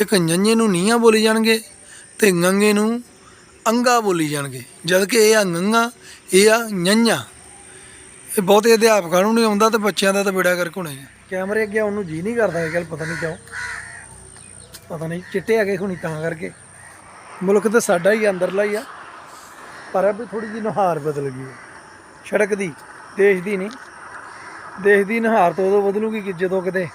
ਇੱਕ ਨੰਨੇ ਨੂੰ ਨੀਆਂ ਬੋਲੀ ਜਾਣਗੇ ਤੇ ਗੰਗੇ ਨੂੰ ਅੰਗਾ ਬੋਲੀ ਜਾਣਗੇ। ਜਦ ਕਿ ਇਹ ਆ ਗੰਗਾ ਇਹ ਆ ਨੰਨਾ ਇਹ ਬਹੁਤੇ ਅਧਿਆਪਕਾਂ ਨੂੰ ਨਹੀਂ ਆਉਂਦਾ ਤੇ ਬੱਚਿਆਂ ਦਾ ਤਾਂ ਬੇੜਾ ਕਰਕੇ ਹੋਣਾ ਆ। ਕੈਮਰੇ ਅੱਗੇ ਉਹਨੂੰ ਜੀ ਨਹੀਂ ਕਰਦਾ ਇਹ ਗੱਲ, ਪਤਾ ਨਹੀਂ ਕਿਉਂ। ਪਤਾ ਨਹੀਂ, ਚਿੱਟੇ ਹੈਗੇ ਹੁਣੀ ਤਾਂ ਕਰਕੇ। ਮੁਲਕ ਤਾਂ ਸਾਡਾ ਹੀ ਅੰਦਰਲਾ ਹੀ ਆ। ਪਰ ਇਹ ਵੀ ਥੋੜੀ ਜਿਹੀ ਨੁਹਾਰ ਬਦਲ ਗਈ ਹੈ ਸੜਕ ਦੀ, ਦੇਸ਼ ਦੀ ਨਹੀਂ। ਦੇਸ਼ ਦੀ ਨੁਹਾਰ ਤੋਂ ਉਦੋਂ ਬਦਲੂਗੀ ਕਿ ਜਦੋਂ ਕਿਤੇ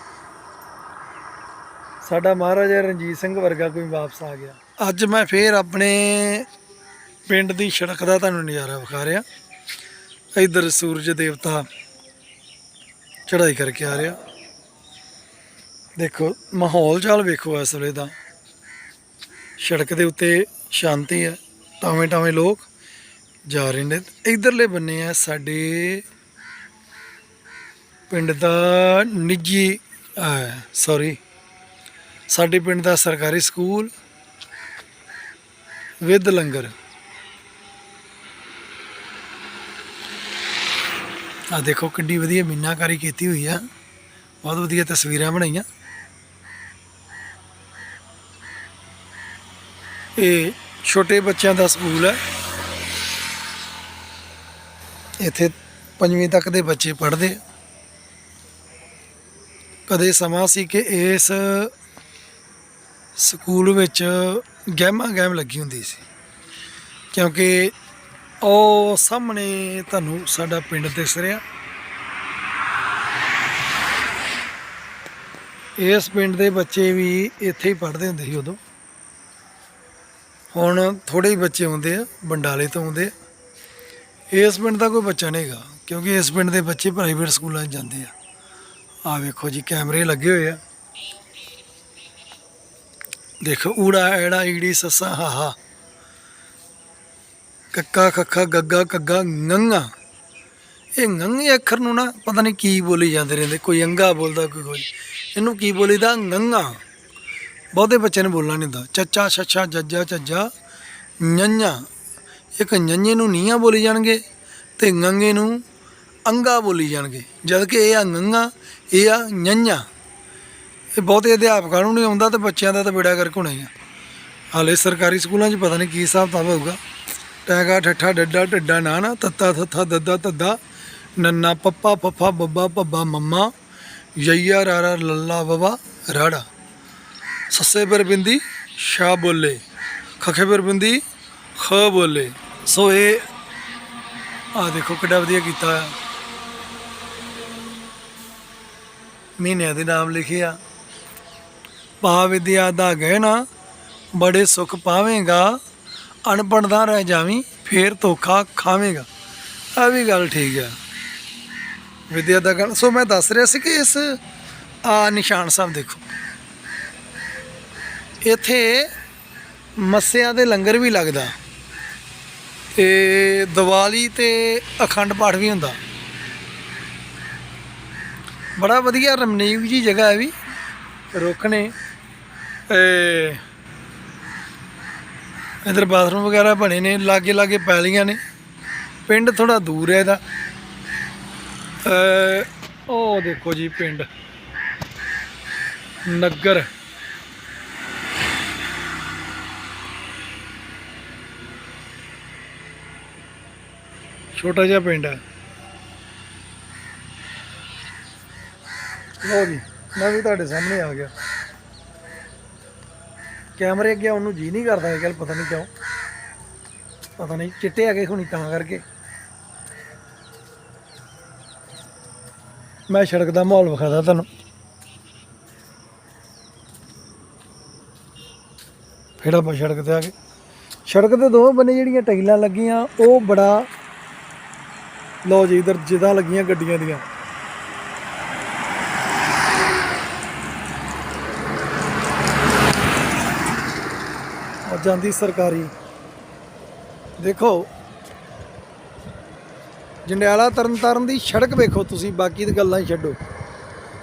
ਸਾਡਾ ਮਹਾਰਾਜਾ ਰਣਜੀਤ ਸਿੰਘ ਵਰਗਾ ਕੋਈ ਵਾਪਸ ਆ ਗਿਆ। ਅੱਜ ਮੈਂ ਫੇਰ ਆਪਣੇ ਪਿੰਡ ਦੀ ਸੜਕ ਦਾ ਤੁਹਾਨੂੰ ਨਜ਼ਾਰਾ ਵਿਖਾ ਰਿਹਾ। ਇਧਰ ਸੂਰਜ ਦੇਵਤਾ ਚੜ੍ਹਾਈ ਕਰਕੇ ਆ ਰਿਹਾ। ਦੇਖੋ, ਮਾਹੌਲ ਚਾਲ ਵੇਖੋ ਇਸ ਵੇਲੇ ਦਾ। ਸੜਕ ਦੇ ਉੱਤੇ ਸ਼ਾਂਤੀ ਹੈ, ਟਾਵੇਂ ਟਾਵੇਂ ਲੋਕ ਜਾ ਰਹੇ ਨੇ। ਇਧਰਲੇ ਬੰਨੇ ਆ ਸਾਡੇ ਪਿੰਡ ਦਾ ਨਿੱਜੀ ਸੌਰੀ ਸਾਡੇ ਪਿੰਡ ਦਾ ਸਰਕਾਰੀ ਸਕੂਲ ਵਿਦ ਲੰਗਰ। ਆ ਦੇਖੋ ਕਿੰਨੀ ਵਧੀਆ ਮੀਨਾਕਾਰੀ ਕੀਤੀ ਹੋਈ ਆ। ਬਹੁਤ ਵਧੀਆ ਤਸਵੀਰਾਂ ਬਣਾਈਆਂ। ਇਹ ਛੋਟੇ ਬੱਚਿਆਂ ਦਾ ਸਕੂਲ ਹੈ ਇੱਥੇ ਪੰਜਵੀਂ ਤੱਕ ਦੇ ਬੱਚੇ ਪੜ੍ਹਦੇ ਕਦੇ ਸਮਾਂ ਸੀ ਕਿ ਇਸ ਸਕੂਲ ਵਿੱਚ ਗਹਿਮਾ ਗਹਿਮ ਲੱਗੀ ਹੁੰਦੀ ਸੀ। ਕਿਉਂਕਿ ਉਹ ਸਾਹਮਣੇ ਤੁਹਾਨੂੰ ਸਾਡਾ ਪਿੰਡ ਦਿਸ ਰਿਹਾ। ਇਸ ਪਿੰਡ ਦੇ ਬੱਚੇ ਵੀ ਇੱਥੇ ਹੀ ਪੜ੍ਹਦੇ ਹੁੰਦੇ ਸੀ ਉਦੋਂ। ਹੁਣ ਥੋੜੇ ਹੀ ਬੱਚੇ ਆਉਂਦੇ ਆ, ਬੰਡਾਲੇ ਤੋਂ ਆਉਂਦੇ ਆ। ਇਸ ਪਿੰਡ ਦਾ ਕੋਈ ਬੱਚਾ ਨਹੀਂ ਹੈਗਾ, ਕਿਉਂਕਿ ਇਸ ਪਿੰਡ ਦੇ ਬੱਚੇ ਪ੍ਰਾਈਵੇਟ ਸਕੂਲਾਂ 'ਚ ਜਾਂਦੇ ਆ। ਆ ਵੇਖੋ ਜੀ, ਕੈਮਰੇ ਲੱਗੇ ਹੋਏ ਆ। ਦੇਖੋ, ਊੜਾ, ਐੜਾ, ਈੜੀ, ਸੱਸਾ, ਹਾਹਾ। ਕੱਕਾ, ਖੱਖਾ, ਗੱਗਾ, ਕੱਗਾ ngੰਗਾ ਇਹ ngੰਗੇ ਅੱਖਰ ਨੂੰ ਨਾ ਪਤਾ ਨਹੀਂ ਕੀ ਬੋਲੀ ਜਾਂਦੇ ਰਹਿੰਦੇ। ਕੋਈ ਅੰਗਾ ਬੋਲਦਾ, ਕੋਈ ਕੋਈ ਇਹਨੂੰ ਕੀ ਬੋਲੀਦਾ? ਨੰਗਾ। ਬਹੁਤੇ ਬੱਚੇ ਨੂੰ ਬੋਲਣਾ ਨਹੀਂ ਹੁੰਦਾ। ਚੱਚਾ, ਛੱਛਾ, ਜੱਜਾ, ਝੱਜਾ ਨੰਨਾ ਇੱਕ ਨੰਨੇ ਨੂੰ ਨੀਆਂ ਬੋਲੀ ਜਾਣਗੇ ਤੇ ਗੰਗੇ ਨੂੰ ਅੰਗਾ ਬੋਲੀ ਜਾਣਗੇ। ਜਦ ਕਿ ਇਹ ਆ ਨੰਗਾ, ਇਹ ਆ ਨੰਨਾ ਇਹ ਬਹੁਤੇ ਅਧਿਆਪਕਾਂ ਨੂੰ ਨਹੀਂ ਆਉਂਦਾ ਤੇ ਬੱਚਿਆਂ ਦਾ ਤਾਂ ਬੇੜਾ ਕਰਕੇ ਹੋਣਾ ਹੀ ਆ। ਹਾਲੇ ਸਰਕਾਰੀ ਸਕੂਲਾਂ 'ਚ ਪਤਾ ਨਹੀਂ ਕੀ ਹਿਸਾਬ ਕਿਤਾਬ ਹੋਊਗਾ। ਟੈਗਾ, ਠੱਠਾ, ਡੱਡਾ, ਢੱਡਾ ਨਾ ਨਾ ਤੱਤਾ, ਥੱਥਾ, ਦੱਦਾ, ਤੱਦਾ, ਨੰਨਾ, ਪੱਪਾ, ਫੱਫਾ, ਬੱਬਾ, ਭੱਬਾ, ਮੰਮਾ, ਯਈਆ, ਰਾਰਾ, ਲੱਲਾ ਬਵਾ ਰਾੜਾ। ਸੱਸੇ ਪਰ ਬਿੰਦੀ, ਸ਼ਾ ਬੋਲੇ। ਖਖੇ ਪਰ ਬਿੰਦੀ, ਖ ਬੋਲੇ। ਸੋ ਇਹ ਆ ਦੇਖੋ ਕਿੱਡਾ ਵਧੀਆ ਕੀਤਾ ਆ ਮਹੀਨਿਆਂ ਦੇ ਨਾਮ ਲਿਖੇ ਆ। ਪਾ ਵਿਦਿਆ ਦਾ ਗਹਿਣਾ ਬੜੇ ਸੁਖ ਪਾਵੇਂਗਾ ਅਣਪੜ੍ਹ ਦਾ ਰਹਿ ਜਾਵੀਂ, ਫੇਰ ਧੋਖਾ ਖਾਵੇਂਗਾ। ਆ ਵੀ ਗੱਲ ਠੀਕ ਆ। ਵਿਦਿਆ ਦਾ ਗਹਿਣਾ, ਸੋ ਮੈਂ ਦੱਸ ਰਿਹਾ ਸੀ ਕਿ ਇਸ ਆ ਨਿਸ਼ਾਨ ਸਾਹਿਬ ਦੇਖੋ। ਇੱਥੇ ਮੱਸਿਆਂ ਦੇ ਲੰਗਰ ਵੀ ਲੱਗਦਾ। ਤੇ ਦੀਵਾਲੀ ਤੇ ਅਖੰਡ ਪਾਠ ਵੀ ਹੁੰਦਾ। ਬੜਾ ਵਧੀਆ ਰਮਨੀਕ ਜੀ ਜਗ੍ਹਾ ਹੈ ਵੀ, ਰੁੱਖ ਨੇ। ਤੇ ਇਧਰ ਬਾਥਰੂਮ ਵਗੈਰਾ ਬਣੇ ਨੇ, ਲਾਗੇ ਲਾਗੇ ਪੈਲੀਆਂ ਨੇ। ਪਿੰਡ ਥੋੜਾ ਦੂਰ ਹੈ ਇਹਦਾ। ਉਹ ਦੇਖੋ ਜੀ ਪਿੰਡ। ਨਗਰ। ਛੋਟਾ ਜਿਹਾ ਪਿੰਡ ਹੈ। ਲੋ ਜੀ, ਮੈਂ ਵੀ ਤੁਹਾਡੇ ਸਾਹਮਣੇ ਆ ਗਿਆ। ਕੈਮਰੇ ਅੱਗੇ ਉਹਨੂੰ ਜੀ ਨਹੀਂ ਕਰਦਾ ਇਹ ਗੱਲ, ਪਤਾ ਨਹੀਂ ਕਿਉਂ। ਪਤਾ ਨਹੀਂ, ਚਿੱਟੇ ਆ ਹੈਗੇ ਹੁਣੀ ਤਾਂ ਕਰਕੇ। ਮੈਂ ਸੜਕ ਦਾ ਮਾਹੌਲ ਵਿਖਾਦਾ ਤੁਹਾਨੂੰ। ਫਿਰ ਆਪਾਂ ਸੜਕ ਤੇ ਆ ਗਏ। ਸੜਕ ਦੇ ਦੋਵੇਂ ਬੰਨੇ ਜਿਹੜੀਆਂ ਟਾਈਲਾਂ ਲੱਗੀਆਂ, ਉਹ ਬੜਾ ਲੋ ਜੀ, ਇਧਰ ਜਿੱਦਾਂ ਲੱਗੀਆਂ ਗੱਡੀਆਂ ਦੀਆਂ। ਜਾਂਦੀ ਸਰਕਾਰੀ। ਦੇਖੋ, ਜੰਡਿਆਲਾ ਤਰਨਤਾਰਨ ਦੀ ਸੜਕ ਵੇਖੋ ਤੁਸੀਂ, ਬਾਕੀ ਦੀ ਗੱਲਾਂ ਹੀ ਛੱਡੋ।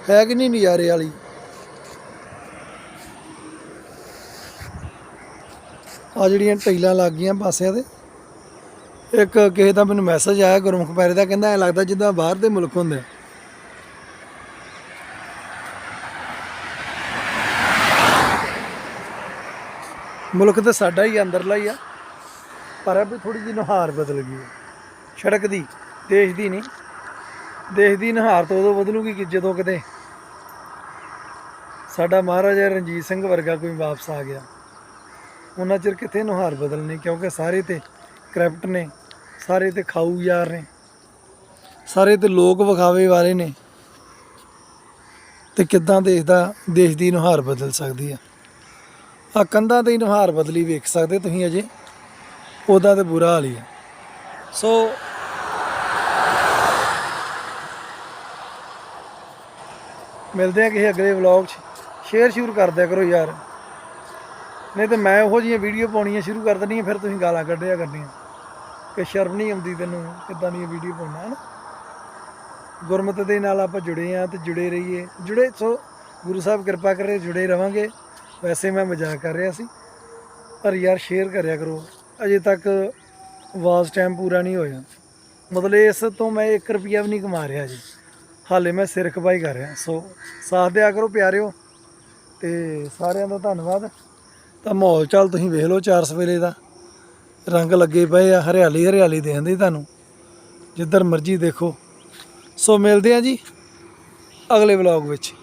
ਹੈ ਕਿ ਨਹੀਂ ਨਜ਼ਾਰੇ ਵਾਲੀ? ਆ ਜਿਹੜੀਆਂ ਟੈਲਾਂ ਲੱਗ ਗਈਆਂ ਪਾਸਿਆਂ ਤੇ, ਇੱਕ ਕਿਸੇ ਦਾ ਮੈਨੂੰ ਮੈਸੇਜ ਆਇਆ ਗੁਰਮੁਖ ਪੈਰੇ ਦਾ, ਕਹਿੰਦਾ ਐ ਲੱਗਦਾ ਜਿੱਦਾਂ ਬਾਹਰ ਦੇ ਮੁਲਕ ਹੁੰਦੇ ਮੁਲਕ ਤਾਂ ਸਾਡਾ ਹੀ ਅੰਦਰਲਾ ਹੀ ਆ। ਪਰ ਇਹ ਵੀ ਥੋੜੀ ਜਿਹੀ ਨੁਹਾਰ ਬਦਲ ਗਈ ਹੈ ਸੜਕ ਦੀ, ਦੇਸ਼ ਦੀ ਨਹੀਂ। ਦੇਸ਼ ਦੀ ਨੁਹਾਰ ਤਾਂ ਉਦੋਂ ਬਦਲੂਗੀ ਕਿ ਜਦੋਂ ਕਿਤੇ ਸਾਡਾ ਮਹਾਰਾਜਾ ਰਣਜੀਤ ਸਿੰਘ ਵਰਗਾ ਕੋਈ ਵਾਪਸ ਆ ਗਿਆ। ਉਹਨਾਂ ਚਿਰ ਕਿੱਥੇ ਨੁਹਾਰ ਬਦਲਣੀ? ਕਿਉਂਕਿ ਸਾਰੇ ਤੇ ਕਰਪਟ ਨੇ, ਸਾਰੇ ਤੇ ਖਾਊ ਯਾਰ ਨੇ, ਸਾਰੇ ਤੇ ਲੋਕ ਵਿਖਾਵੇ ਵਾਲੇ ਨੇ। ਤੇ ਕਿੱਦਾਂ ਦੇਸ਼ ਦਾ, ਦੇਸ਼ ਦੀ ਨੁਹਾਰ ਬਦਲ ਸਕਦੀ ਆ? ਆ ਕੰਧਾਂ ਤੇ ਹੀ ਨੁਹਾਰ ਬਦਲੀ ਵੇਖ ਸਕਦੇ ਤੁਸੀਂ ਅਜੇ। ਉਹਦਾ ਤੇ ਬੁਰਾ ਹਾਲ ਹੀ ਹੈ ਸੋ ਮਿਲਦੇ ਆ ਕਿਸੇ ਅਗਲੇ ਵਲੌਗ 'ਚ। ਸ਼ੇਅਰ ਸ਼ੁਰੂ ਕਰ ਦਿਆ ਕਰੋ ਯਾਰ। ਨਹੀਂ ਤੇ ਮੈਂ ਉਹੋ ਜਿਹੀਆਂ ਵੀਡੀਓ ਪਾਉਣੀਆਂ ਸ਼ੁਰੂ ਕਰ ਦਿੰਦੀਆਂ ਫਿਰ ਤੁਸੀਂ ਗਾਲਾਂ ਕੱਢਿਆ ਕਰਨੀਆਂ। ਕਿ ਸ਼ਰਮ ਨਹੀਂ ਆਉਂਦੀ ਤੈਨੂੰ ਕਿੱਦਾਂ ਦੀਆਂ ਵੀਡੀਓ ਪਾਉਣਾ ਹੈ ਨਾ ਗੁਰਮਤਿ ਦੇ ਨਾਲ ਆਪਾਂ ਜੁੜੇ ਆ ਤੇ ਜੁੜੇ ਰਹੀਏ। ਜੁੜੇ, ਸੋ ਗੁਰੂ ਸਾਹਿਬ ਕਿਰਪਾ ਕਰੇ ਜੁੜੇ ਰਵਾਂਗੇ। ਵੈਸੇ ਮੈਂ ਮਜ਼ਾਕ ਕਰ ਰਿਹਾ ਸੀ, ਪਰ ਯਾਰ ਸ਼ੇਅਰ ਕਰਿਆ ਕਰੋ, ਅਜੇ ਤੱਕ ਵਾਸ ਟਾਈਮ ਪੂਰਾ ਨਹੀਂ ਹੋਇਆ। ਮਤਲਬ ਇਸ ਤੋਂ ਮੈਂ 1 ਰੁਪਿਆ ਵੀ ਨਹੀਂ ਕਮਾ ਰਿਹਾ ਜੀ। ਹਾਲੇ ਮੈਂ ਸਿਰ ਖਪਾਈ ਕਰ ਰਿਹਾ। ਸੋ ਸਾਥ ਦਿਆ ਕਰੋ ਪਿਆਰਿਓ, ਤੇ ਸਾਰਿਆਂ ਦਾ ਧੰਨਵਾਦ। ਤਾਂ ਮਾਹੌਲ ਚਾਲ ਤੁਸੀਂ ਵੇਖ ਲਓ ਚਾਰ ਸਵੇਲੇ ਦਾ। ਰੰਗ ਲੱਗੇ ਪਏ ਆ, ਹਰਿਆਲੀ ਹਰਿਆਲੀ ਦੇਖਦੇ ਤੁਹਾਨੂੰ। ਜਿੱਧਰ ਮਰਜ਼ੀ ਦੇਖੋ। ਸੋ ਮਿਲਦੇ ਆ ਜੀ ਅਗਲੇ ਵਲੌਗ ਵਿੱਚ।